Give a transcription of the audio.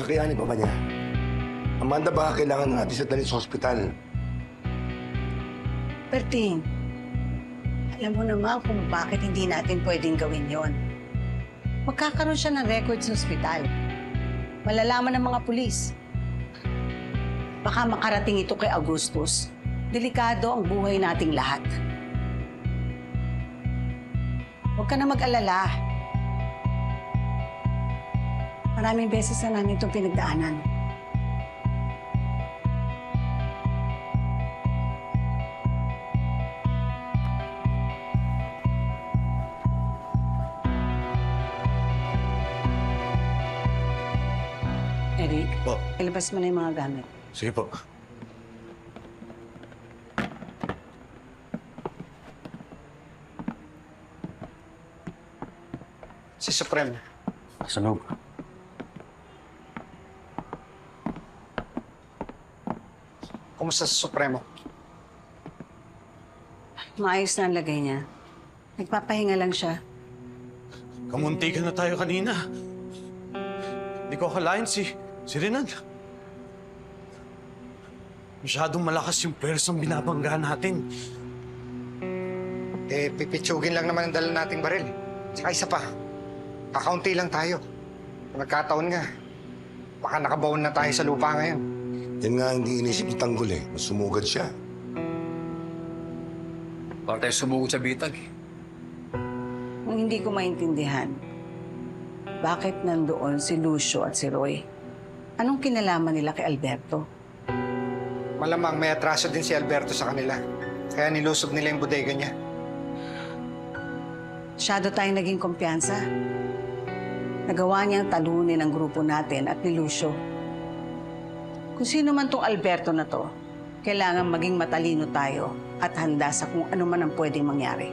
Kakayanin pa ba niya? Amanda, baka kailangan natin sa dalhin sa ospital. Berting, alam mo naman kung bakit hindi natin pwedeng gawin yon. Magkakaroon siya ng record sa ospital. Malalaman ng mga pulis. Baka makarating ito kay Augustus. Delikado ang buhay nating lahat. Huwag ka na mag-alala. Maraming beses na namin itong pinagdaanan. Eric, Po. ilabas mo na yung mga gamit. Sige po. Si Supreme. Sa Kumusta si Supremo? Maayos na ang lagay niya. Nagpapahinga lang siya. Kamunti ka na tayo kanina. Hindi ko akalain si, si Renan. Masyadong malakas yung persong binabangga natin. Eh, pipitsugin lang naman ang dala nating baril. Tsaka isa pa, kakaunti lang tayo. Nagkataon nga. Baka nakabaon na tayo sa lupa ngayon. Yan nga hindi inisip ni Tanggol eh. Masumugad siya. Baka tayo sumugod sa bitag. eh. Ang hindi ko maintindihan, bakit nandoon si Lucio at si Roy? Anong kinalaman nila kay Alberto? Malamang may atraso din si Alberto sa kanila. Kaya nilusob nila yung bodega niya. Masyado tayong naging kumpiyansa. Nagawa niyang talunin ang grupo natin at ni Lucio. Kung sino man tong Alberto na to, kailangan maging matalino tayo at handa sa kung ano man ang pwedeng mangyari.